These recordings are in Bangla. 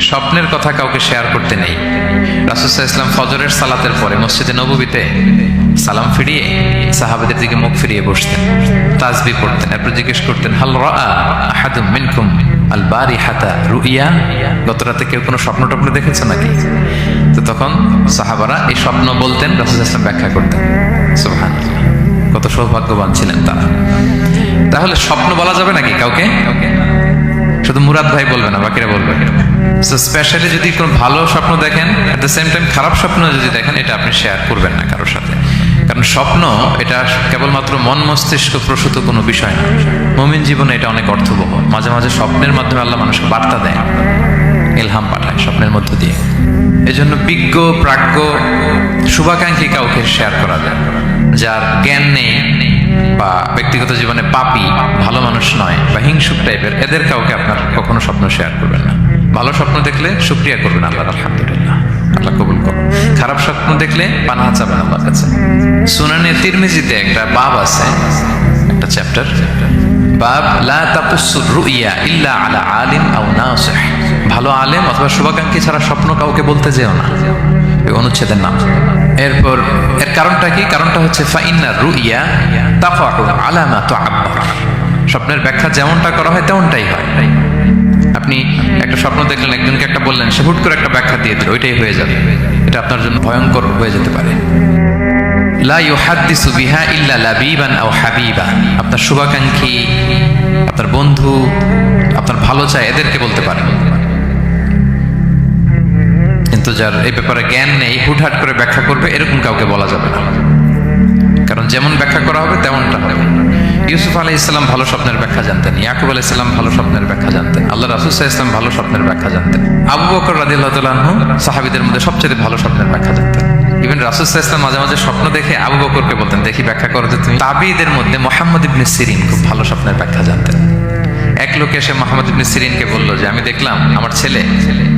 স্বপ্নের কথা কাউকে শেয়ার করতে নেই। রাসুসাহ ইসলাম ফজরের সালাতের পরে মসজিদে নবীতে সালাম ফিরিয়ে সাহাবাদের দিকে মুখ ফিরিয়ে বসতেন, তাজবি পড়তেন, এরপর জিজ্ঞেস করতেন, হাল রা আহাদুম মিনকুম আল বারি হাতা রুইয়া? গত রাতে কেউ কোনো স্বপ্ন টপ্ন দেখেছ নাকি? তো তখন সাহাবারা এই স্বপ্ন বলতেন, রাসুল ইসলাম ব্যাখ্যা করতেন। সুবহান কত সৌভাগ্যবান ছিলেন তারা। তাহলে স্বপ্ন বলা যাবে নাকি কাউকে? শুধু মুরাদ ভাই বলবে না, বাকিরা বলবে। স্পেশালি যদি কোনো ভালো স্বপ্ন দেখেন এট দ্য সেম টাইম খারাপ স্বপ্ন যদি দেখেন, এটা আপনি শেয়ার করবেন না কারোর সাথে। কারণ স্বপ্ন, এটা কেবলমাত্র মন মস্তিষ্ক প্রসূত কোনো বিষয় না। মমিন জীবনে এটা অনেক অর্থবহ। মাঝে মাঝে স্বপ্নের মাধ্যমে আল্লাহ মানুষকে বার্তা দেয় এলহাম পাঠায় স্বপ্নের মধ্য দিয়ে। এজন্য বিজ্ঞ, প্রাজ্ঞ, শুভাকাঙ্ক্ষী কাউকে শেয়ার করা যায়। যার জ্ঞান নেই বা ব্যক্তিগত জীবনে পাপি, ভালো মানুষ নয় বা হিংসুক টাইপের এদের কাউকে আপনার কখনো স্বপ্ন শেয়ার করবেন না। ভালো স্বপ্ন দেখলে শুক্রিয়া করবেন আল্লাহ আলহামদুলিল্লাহ। আল্লাহ কবুল করুন খারাপ স্বপ্ন দেখলে পানাহা চাবেন আল্লাহর কাছে। সুনানে তিরমিজিতে একটা বাব আছে, একটা চ্যাপ্টার বাব, লা রুইয়া ইল্লা আলা আলিম আও নাসিহ। ভালো আলেম অথবা শুভাকাঙ্ক্ষী ছাড়া স্বপ্ন কাউকে বলতে যেও না। অনুচ্ছেদের নাম। এরপর, এর কারণটা কি? কারণটা হচ্ছে ফাইন্না রুইয়া আলামা তুআব্বার স্বপ্নের ব্যাখ্যা যেমনটা করা হয়, তেমনটাই হয়। আপনি একটা স্বপ্ন দেখলেন, একজনকে একটা বললেন, সে হুট করে একটা ব্যাখ্যা দিয়ে দিল, ওইটাই হয়ে যাবে। এটা আপনার জন্য ভয়ঙ্কর হয়ে যেতে পারে। লা ইউহাদ্দিসু বিহা ইল্লা লাবিবান আও হাবিবা। আপনার শুভাকাঙ্ক্ষী, আপনার বন্ধু, আপনার ভালো চায়, এদেরকে বলতে পারেন। কিন্তু যার এই ব্যাপারে জ্ঞান নেই, হুটহাট করে ব্যাখ্যা করবে, এরকম কাউকে বলা যাবে না। কারণ যেমন ব্যাখ্যা করা হবে, তেমনটা হবে। ইউসুফ আলাই ইসলাম ভালো স্বপ্নের ব্যাখ্যা জানতেন, ইয়াকুব আলাই ইসলাম ভালো স্বপ্নের ব্যাখ্যা জানতেন, আল্লাহ রাসুল ইসলাম ভালো স্বপ্নের ব্যাখ্যা জানতেন। আবু বকর রাজিল্লাহু সাহাবিদের মধ্যে সবচেয়ে ভালো স্বপ্নের ব্যাখ্যা জানতেন। ইভেন রাসুল ইসলাম মাঝে মাঝে স্বপ্ন দেখে আবু বকরকে বলতেন, দেখি ব্যাখ্যা করো যে তুমি। তাবিদের মধ্যে মোহাম্মদ ইবনে সিরিন খুব ভালো স্বপ্নের ব্যাখ্যা জানতেন। এক লোক এসে মোহাম্মদ ইবনে সিরিনকে বলল যে, আমি দেখলাম আমার ছেলে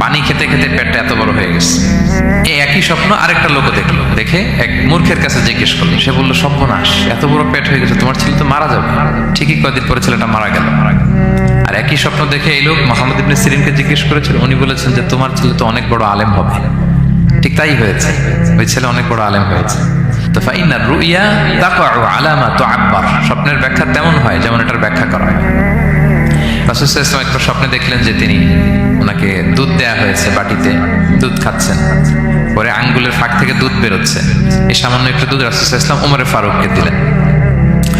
পানি খেতে খেতে পেটটা এত বড় হয়ে গেছে। এই একই স্বপ্ন আরেকটা লোকও দেখল। দেখে এক মূর্খের কাছে জিজ্ঞেস করল। সে বলল, সর্বনাশ, এত বড় পেট হয়ে গেছে, তোমার ছেলে তো মারা যাবে। ঠিকই কয়েকদিন পরে ছেলেটা মারা গেল। মারা গেল আর একই স্বপ্ন দেখে এই লোক মোহাম্মদ ইবনে সিরিনকে জিজ্ঞেস করেছিল, উনি বলেছেন যে, তোমার ছেলে তো অনেক বড় আলেম হবে। ঠিক তাই হয়েছে। ওই ছেলে অনেক বড় আলেম হয়েছে। তো ফাইনা রুইয়া তাকাউ আলামা তুআব্বার। স্বপ্নের ব্যাখ্যা তেমন হয় যেমন এটার ব্যাখ্যা করা হয়। একটা স্বপ্নে দেখলেন যে তিনি ওনাকে দুধ দেয়া হয়েছে বাটিতে, দুধ খাচ্ছেন। পরে আঙ্গুলের ফাঁক থেকে দুধ বেরোচ্ছে। এই সামান্য একটু দুধ উমরে ফারুককে দিলেন।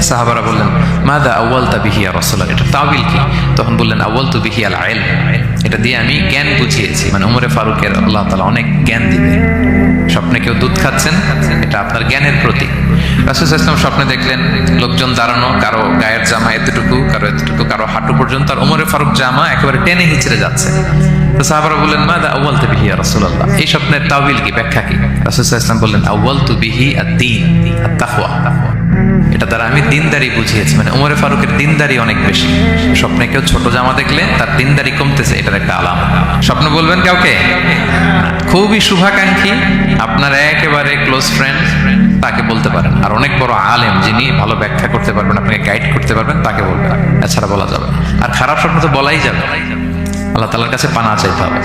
সাহাবারা বললেন, মাদা আউ্বাল তা বিহিয়া এটা তাবিল কি? তখন বললেন আউ্বাল তু বিহি আল আইল। এটা দিয়ে আমি জ্ঞান বুঝিয়েছি। মানে উমরে ফারুকের আল্লাহ তালা অনেক জ্ঞান দিবে। স্বপ্নে কেউ দুধ খাচ্ছেন, এটা আপনার জ্ঞানের প্রতীক। রাসুল ইসলাম স্বপ্নে দেখলেন, লোকজন দাঁড়ানো, কারও গায়ের জামা এতটুকু পর্যন্ত আর উমরে ফারুক জামা একেবারে টেনে হিচড়ে যাচ্ছে। তো সাহাবারা বললেন মা দা আউ্বাল তু বিহি রসুল্লাহ এই স্বপ্নের তাবিল কি, ব্যাখ্যা কি? রাসুল ইসলাম বললেন আউ্বাল তু বিহি আর দিন আর তাহওয়া এটা দ্বারা আমি দিনদারি বুঝিয়েছি মানে উমরে ফারুকের দিনদারি অনেক বেশি। স্বপ্নে কেউ ছোট জামা দেখলে তার দিনদারি কমতেছে, এটার একটা আলাম। স্বপ্ন বলবেন কাউকে? খুবই শুভাকাঙ্ক্ষী, আপনার একেবারে ক্লোজ ফ্রেন্ড তাকে বলতে পারেন। আর অনেক বড় আলেম যিনি ভালো ব্যাখ্যা করতে পারবেন, আপনাকে গাইড করতে পারবেন, তাকে বলবেন। এছাড়া বলা যাবে। আর খারাপ স্বপ্ন তো বলাই যাবে। আল্লাহ তালার কাছে পানা চাইতে হবে।